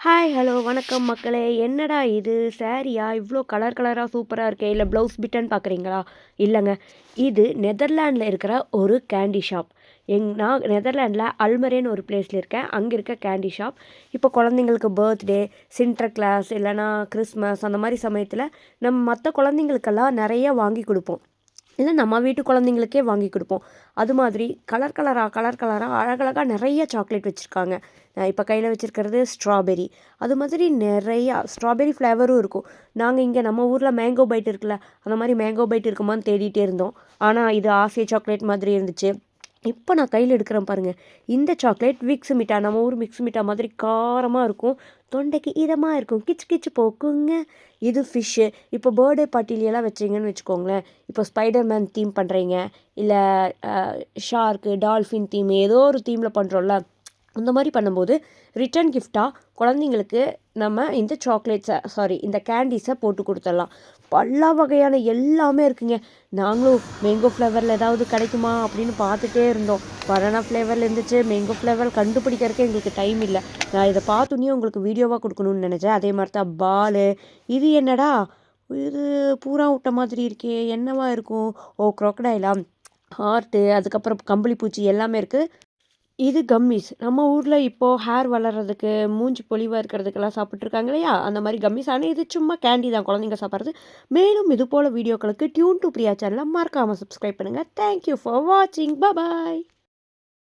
Hi hello வணக்கம் மக்களே. என்னடா இது? சாரியா இவ்வளோ கலர் கலராக சூப்பராக இருக்கே. இல்லை ப்ளவுஸ் பிட்டன் பார்க்குறீங்களா இல்லைங்க. இது நெதர்லாண்டில் இருக்கிற ஒரு கேண்டி ஷாப் எங் நான் நெதர்லாண்டில் அல்மரேன்னு ஒரு பிளேஸில் இருக்கேன். அங்கே இருக்க கேண்டி ஷாப் இப்போ குழந்தைங்களுக்கு பர்த்டே சின்டர் கிளாஸ் இல்லைனா கிறிஸ்மஸ் அந்த மாதிரி சமயத்தில் நம்ம மற்ற குழந்தைங்களுக்கெல்லாம் நிறைய வாங்கி கொடுப்போம். இல்லை நம்ம வீட்டு குழந்தைங்களுக்கே வாங்கி கொடுப்போம். அது மாதிரி கலர் கலராக கலர் கலராக அழகழகாக நிறைய சாக்லேட் வச்சுருக்காங்க. நான் இப்போ கையில் வச்சுருக்கிறது ஸ்ட்ராபெரி அது மாதிரி நிறையா ஸ்ட்ராபெரி ஃப்ளேவரும் இருக்கும். நாங்கள் இங்கே நம்ம ஊரில் மேங்கோ பைட் இருக்குல்ல அந்த மாதிரி மேங்கோ பைட் இருக்குமான்னு தேடிட்டே இருந்தோம். ஆனால் இது ஆசிய சாக்லேட் மாதிரி இருந்துச்சு. இப்போ நான் கையில் எடுக்கிறேன் பாருங்கள் இந்த சாக்லேட் மிக்ஸ் மிட்டா நம்ம ஊர் மிக்ஸ் மிட்டா மாதிரி காரமாக இருக்கும். தொண்டைக்கு இதமாக இருக்கும். கிச்சு கிச்சு போக்குங்க. இது ஃபிஷ்ஷு இப்போ பர்த்டே பார்ட்டிலெல்லாம் வச்சிங்கன்னு வச்சுக்கோங்களேன். இப்போ ஸ்பைடர் மேன் தீம் பண்ணுறீங்க இல்லை ஷார்க்கு டால்ஃபின் தீம் ஏதோ ஒரு தீமில் பண்ணுறோம்ல அந்த மாதிரி பண்ணும்போது ரிட்டன் கிஃப்டாக குழந்தைங்களுக்கு நம்ம இந்த சாக்லேட்ஸை சாரி இந்த கேண்டீஸை போட்டு கொடுத்துடலாம். பல வகையான எல்லாமே இருக்குங்க. நாங்களும் மேங்கோ ஃப்ளேவரில் ஏதாவது கிடைக்குமா அப்படின்னு பார்த்துட்டே இருந்தோம். பனானா ஃப்ளேவரில் இருந்துச்சு மேங்கோ ஃப்ளேவர் கண்டுபிடிக்கிறதுக்கு எங்களுக்கு டைம் இல்லை. நான் இதை பார்த்துனே உங்களுக்கு வீடியோவாக கொடுக்கணும்னு நினச்சேன். அதே மாதிரி தான் பாலு. இது என்னடா? இது பூரா விட்ட மாதிரி இருக்கே. என்னவா இருக்கும்? ஓ க்ரொக்கடைலா ஹார்ட்டு அதுக்கப்புறம் கம்பளி பூச்சி எல்லாமே இருக்குது இது கம்மிஸ் நம்ம ஊரில் இப்போது ஹேர் வளர்கிறதுக்கு மூஞ்சி பொலிவாக இருக்கிறதுக்கெல்லாம் சாப்பிட்ருக்காங்க இல்லையா? அந்த மாதிரி கம்மிஸ் ஆனால் இது சும்மா கேண்டி தான். குழந்தைங்க சாப்பிட்றது. மேலும் இது போல் வீடியோக்களுக்கு டியூன் டு பிரியா சேனலை மறக்காமல் சப்ஸ்கிரைப் பண்ணுங்கள் தேங்க்யூ ஃபார் வாட்சிங் பாய்